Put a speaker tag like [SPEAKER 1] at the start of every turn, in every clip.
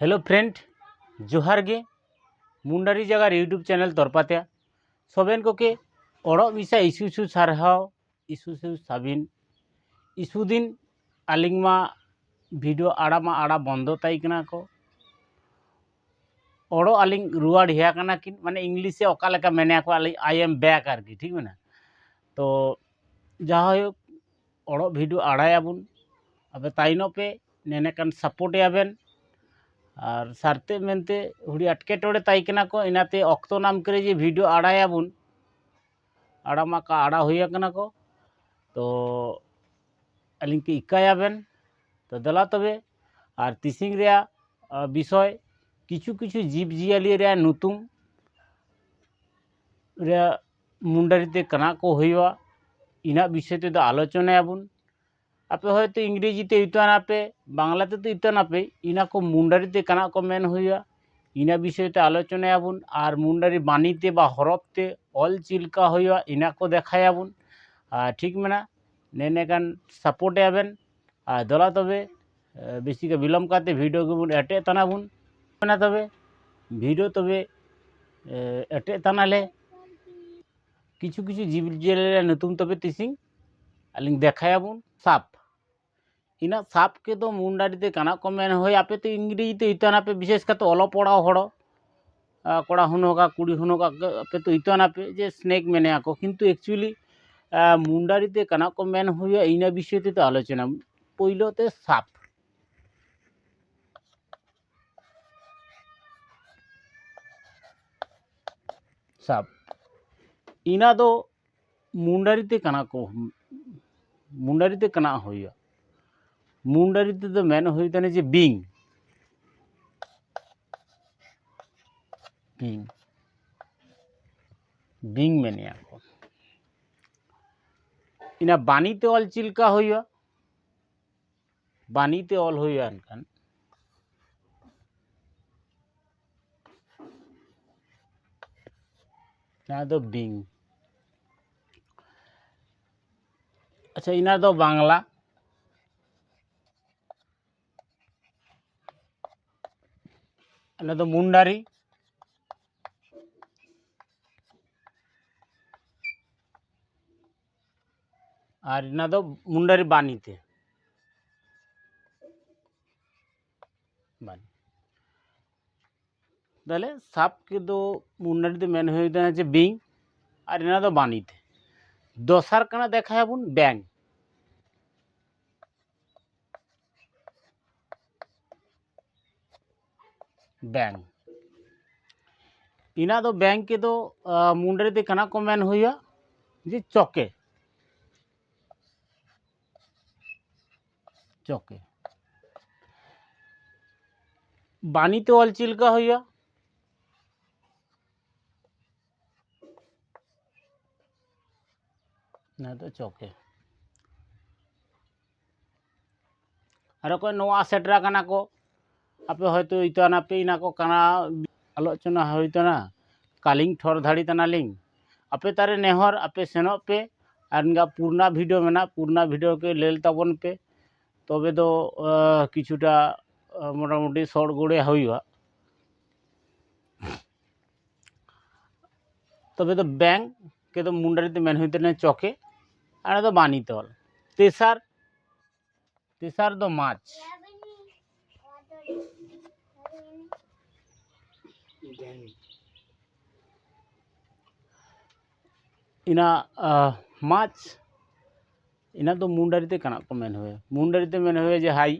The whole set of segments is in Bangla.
[SPEAKER 1] ᱦᱮᱞᱳ ᱯᱷᱨᱮᱱᱰ ᱡᱚᱦᱟᱨ ᱜᱮ ᱢᱩᱱᱰᱟᱨᱤ ᱡᱟᱜᱟᱨ ᱤᱭᱩᱴᱩᱵᱽ ᱪᱮᱱᱮᱞ ᱛᱚᱨᱯᱟᱛᱮ ᱥᱚᱵᱮᱱ ᱠᱚᱠᱮ ᱚᱲᱚᱜ ᱢᱤᱥᱟ ᱤᱥᱩᱥᱩ ᱥᱟᱨᱦᱟᱣ ᱤᱥᱩᱥᱩ ᱥᱟᱵᱤᱱ ᱤᱥᱩᱫᱤᱱ ᱟᱹᱞᱤᱧ ᱢᱟ ᱵᱷᱤᱰᱤᱭᱳ ᱟᱲᱟ ᱢᱟ ᱟᱲᱟ ᱵᱚᱱᱫᱚ ᱛᱟᱭ ᱠᱟᱱᱟ ᱠᱚ ᱚᱲᱚᱜ ᱟᱹᱞᱤᱧ ᱨᱩᱣᱟᱹᱲ ᱦᱮᱭᱟ ᱠᱟᱱᱟ ᱠᱤᱱ ᱢᱟᱱᱮ ᱤᱝᱞᱤᱥ ᱥᱮ ᱚᱠᱟ ᱞᱮᱠᱟ ᱢᱮᱱᱮᱭᱟ ᱠᱚ ᱟᱹᱞᱤᱧ ᱟᱭ ᱮᱢ ᱵᱮᱠ ᱟᱨᱠᱤ ᱴᱷᱤᱠ ᱢᱮᱱᱟ ᱛᱚ ᱡᱟᱦᱳᱭ ᱚᱲᱚᱜ ᱵᱷᱤᱰᱤᱭᱳ ᱟᱲᱟᱭᱟᱵᱚᱱ ᱟᱯᱮ ᱛᱟᱭᱱᱚᱯ ᱯᱮ ᱱᱮᱱᱮᱠᱟᱱ ᱥᱟᱯᱳᱨᱴ ᱮᱭᱟᱵᱮᱱ ᱟᱨ ᱥᱟᱨᱛᱮ ᱢᱮᱱᱛᱮ ᱦᱩᱰᱤ ᱮᱴᱠᱮᱴᱚᱬᱮ ᱛᱟᱭ ᱠᱟᱱᱟ ᱠᱚ ᱤᱱᱟᱹᱛᱮ ᱚᱠᱛᱚ ᱱᱟᱢ ᱠᱚᱨᱮ ᱡᱮ ᱵᱷᱤᱰᱤᱭᱳ ᱟᱲᱟᱭᱟᱵᱚᱱ ᱟᱲᱟᱢᱟᱠᱟ ᱟᱲᱟ ᱦᱩᱭ ᱟᱠᱟᱱᱟ ᱠᱚ ᱛᱚ ᱟᱹᱞᱤᱧ ᱠᱤ ᱤᱠᱟᱹᱭᱟᱵᱮᱱ ᱛᱚ ᱫᱮᱞᱟ ᱛᱚᱵᱮ আর টিচিং রেয়া বিষয় কিছু কিছু জীবজিয়ালি রেয়া নতুন রেয়া মুন্ডারিতে কানা কো হইয়া ইনা বিষয় তেদো আলোচনায়াবুন ᱟᱯᱮ ᱦᱚᱭᱛᱳ ᱤᱝᱨᱮᱡᱤᱛᱮ ᱤᱛᱟᱹᱱ ᱟᱯᱮ ᱵᱟᱝᱞᱟᱛᱮ ᱤᱛᱟᱹᱱ ᱟᱯᱮ ᱤᱱᱟ ᱠᱚ ᱢᱩᱱᱰᱟᱨᱤᱛᱮ ᱠᱟᱱᱟ ᱠᱚ ᱢᱮᱱ ᱦᱩᱭᱩᱜᱼᱟ ᱤᱱᱟ ᱵᱤᱥᱚᱭᱛᱮ ᱟᱞᱳᱪᱚᱱᱟᱭᱟᱵᱚᱱ ᱟᱨ ᱢᱩᱱᱰᱟᱨᱤ ᱵᱟᱱᱤᱛᱮ ᱵᱟ ᱦᱚᱨᱚᱯᱛᱮ ᱚᱞ ᱪᱮᱫᱞᱮᱠᱟ ᱦᱩᱭᱩᱜᱼᱟ ᱤᱱᱟ ᱠᱚ ᱫᱮᱠᱷᱟᱭᱟᱵᱚᱱ ᱟᱨ ᱴᱷᱤᱠ ᱢᱮᱱᱟᱜ ᱱᱮᱱᱮᱠᱟᱱ ᱥᱟᱯᱳᱨᱴᱮᱭᱟᱵᱮᱱ ᱟᱨ ᱫᱚᱞᱟ ᱛᱚᱵᱮ ᱵᱮᱥᱤᱠᱟ ᱵᱤᱞᱚᱢ ᱠᱟᱛᱮ ᱵᱷᱤᱰᱤᱭᱳ ᱜᱮᱵᱚᱱ ᱮᱴᱮᱫ ᱛᱟᱱᱟᱵᱚᱱ ᱚᱱᱟ ᱛᱚᱵᱮ ᱵᱷᱤᱰᱤᱭᱳ ᱛᱚᱵᱮ এটে তানালে কিছু কিছু জীব জেলের নতুন তবে তিসিং আলিং দেখায়াবুন সাপ ইনা সাপকে তো মুন্ডারিতে কানা কমেন হয়ে আপে তো ইংরেজিতে ইতান আপে বিশেষ কাতে অল পড়া হড় কড়া হুনকা কুড়ি হুনকা আপে তো ইতান আপে যে স্নেক মেনে আঁকো কিন্তু অ্যাকচুয়ালি মুন্ডারিতে কানা কমেন হইয়া ইনা বিষয়তে তো আলোচনা পইলতে সাপ সাপ ইনা দো মুন্ডারিতে কানা কো মুন্ডারিতে কানা হইয়া মুন্ডারিতে তো মেন হইতানে যে বিং। বিং। বিং আঁকো ইনা বাণীতে অল চিলকা হইয়া, বাণীতে অল হইয়া আনকান। না তো বিং। আচ্ছা ইনার তো বাংলা। এটা তো মুন্ডারি আর ইনা তো মুন্ডারি বাণীতে বাণী তাহলে সাপকে তো মুন্ডারিতে মেন হয়ে আছে বিং আর এনা তো বাণীতে দশার কানা দেখা যাবুন ব্যাং ব্যাং ইনা তো ব্যাংকে তো আহ, মুন্ডারিতে কানা কো মেন হইয়া যে চকে চকে বাণীতে অল চিলকা হইয়া না তো চকে আর কয় নোয়া সেটরা কানা কো আপে হয়তো ইতান আপে ইনা কো কানা আলোচনা হইতো না। কালিং ঠর ধাড়ি তানালিং আপে তারে নেহর, আপে সেনক পে, আর ইনকা পুরনা ভিডিও মেনা, পুরনা ভিডিও কে লেল তাবন পে। তবে তো কিছুটা মোটামুটি শর্ট গড়ে হইবা। তবে তো ব্যাং, কে তো মুন্ডারিতে মেন হইতে না চকে, আর তো বানি তল। তেসার তেসার তো মাছ। ইনা আহ, মাছ ইনা তো মুন্ডারিতে কানা কো মেন হয়ে মুন্ডারিতে মেন হয়ে যে হাই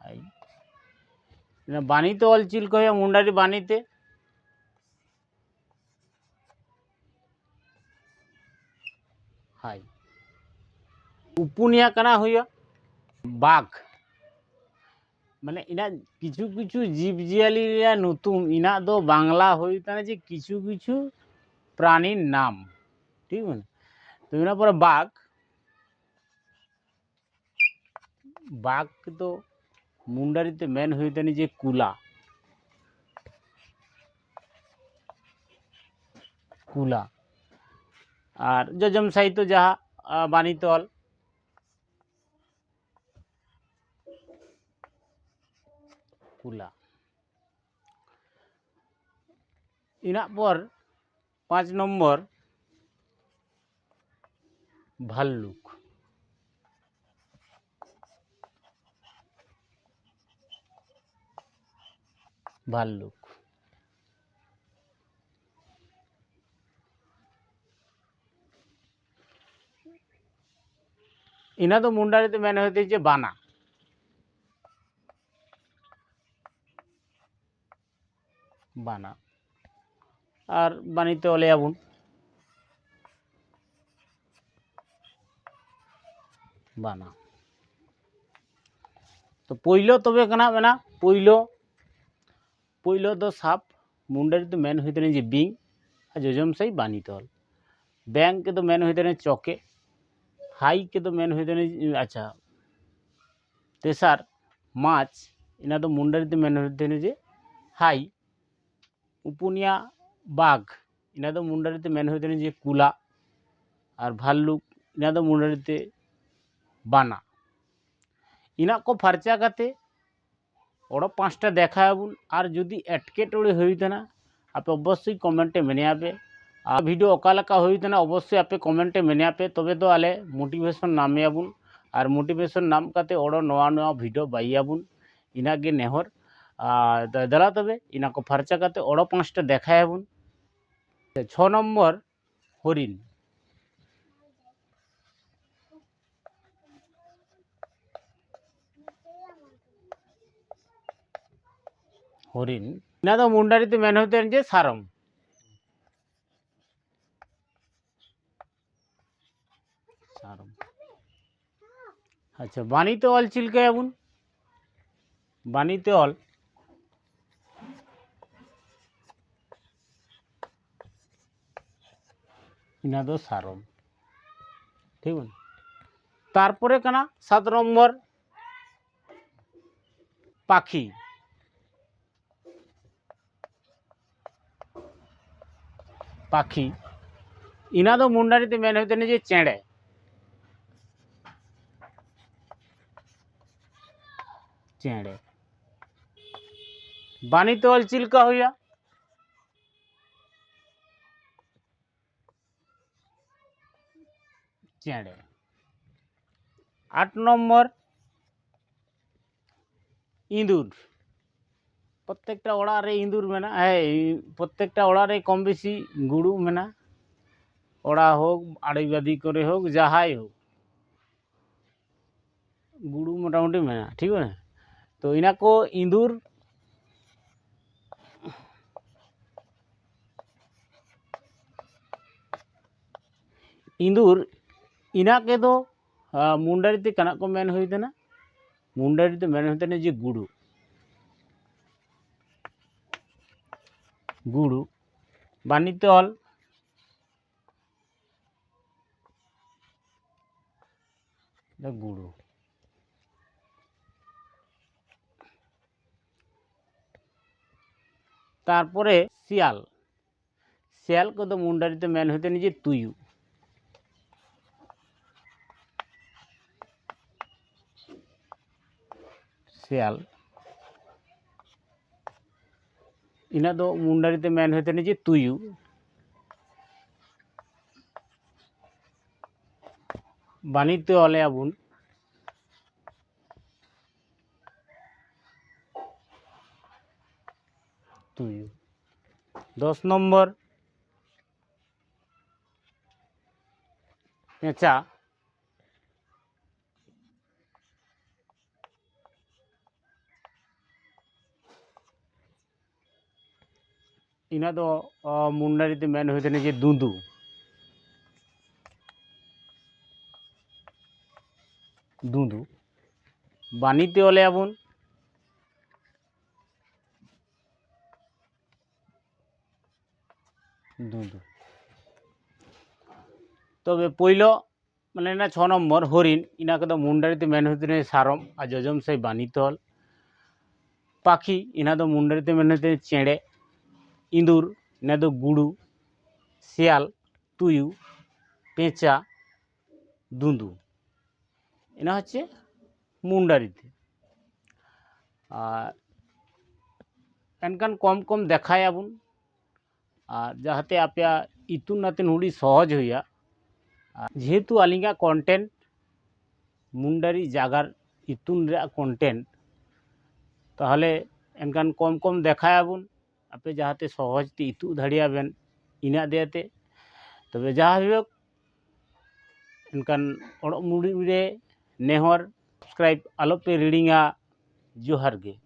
[SPEAKER 1] হাই ইনা বাণীতে অল চিল কহে মুন্ডারি বাণীতে হাই উপুনিয়া কানা হইয়া বাঘ মানে ইনা কিছু কিছু জীবজিয়ালিরা নতুন। ইনা তো বাংলা হইতানে যে কিছু কিছু প্রাণীর নাম। ঠিক আছে? তো ইনা পরে বাঘ। বাঘ তো মুন্ডারিতে মেন হইতানি যে কুলা। কুলা। আর যজম সাহিত্য যাহা বাণীতল। কুলা ইনার পর পাঁচ নম্বর ভাল্লুক ভাল্লুক ইনা তো মুন্ডারিতে মেনে হইতেছে বানা বানা। আর বানিতে হলে আবুন। বানা। তো পইলো তবে কেনা মেনা পইলো। পইলো তো সাপ, মুন্ডারি তো মেন হইতে যে বিং, আর যোজম সাই বানিতে হল। ব্যাংকে তো মেন হইতে চকে হাইকে তো মেন হইতে আচ্ছা তেসার, মাছ, এনা তো মুন্ডারিতে মেন হইতে যে হাই। উপুনিয়া বাঘ এনা তো মুন্ডারিতে মেন হইতে যে কুলা আর ভাল্লুক এনা তো মুন্ডারিতে বানা। ইনা কো ফার্চা কাতে ওরা পাঁচটা দেখা আবুন আর যদি এটকেটড়ে না, আপে অবশ্যই কমেন্টে মেনে আবে আর ভিডিও অকালেকা না, অবশ্যই আপে কমেন্টে মেনে আপে। তবে তো আলে মোটিভেশন নামে আবুন আর মোটিভেশন নাম কাতে ওড়ো নয়া নয়া ভিডিও বাই আবুন ইনাগে নেহর দাদা তবে ইনাকে ফার্চা কাতে ওড়ো পাঁচটা দেখায় আবুন। ছ নম্বর হরিণ। হরিণ। না তো মুন্ডারিতে মেন হইতেন যে সারম। সারম। আচ্ছা বাণীতে অল চিলকে আবুন? বাণীতে অল। ইনা তো ঠিক তারপরে কেনা? সাত নম্বর পাখি। পাখি। ইনা তো মুন্ডারিতে মেন হইতে যে চেড়ে। চেড়ে। বাণীতে অল চিলকা হইয়া চেড়ে আট নম্বর ইঁদুর প্রত্যেকটা ওড়াগ রে ইঁদুর মেনা হ্যাঁ প্রত্যেকটা ওড়াগ রে কম বেশি গুড়ু মেনা ওড়া হোক আড়িবাদি করে হোক যাহাই হোক গুড়ু মোটামুটি মেনা ঠিক আছে তো ইনাকো ইঁদুর ইঁদুর মুন্ডারিতে কেনা মেন না মুন্ডারিতে মেন না যে গুড়ু গুড়ু হল এটা গুড়ু তারপরে শিয়াল শিয়াল মুন্ডারিতে মেন হইতে নিজে শিয়াল। ইনা দো মুন্ডারিতে মেন হইতে নিজে তুইউ বাণিতে অলে আবুন। তুইউ দশ নম্বর। পেঁচা। ইনা তো আহ, মুন্ডারিতে মেন হইতে যে দুঁদু দুঁদু বাণীতে হলে আবুন। দুঁদু তবে পইল মানে না ছ নম্বর হরিণ ইনাকে তো মুন্ডারিতে মেন হইতে নেই সারম আর যজম সেই বাণীতে হল। পাখি ইনা তো মুন্ডারিতে মেন হইতে চেড়ে। ইঁদুর নেদো গুড়ু, শিয়াল, তুয়ু, পেঁচা দুঁদু এনা হচ্ছে মুন্ডারিতে। আর এনকান কম কম দেখায় আবুন। আর যাহাতে আপয়া ইতুন নাতেন হুড়ি সহজ হইয়া। যেহেতু আলিঙ্গা কন্টেন্ট মুন্ডারি জাগার ইতুন কন্টেন্ট তাহলে এনকান কম কম দেখায় আবুন। आपे जहाते सहजते इतु दड़ियाबें इन दे तब तो जहाँ इनकान मुड़ी नेहर, सब्सक्राइब आलोपे रीडिंगा जोहार गे।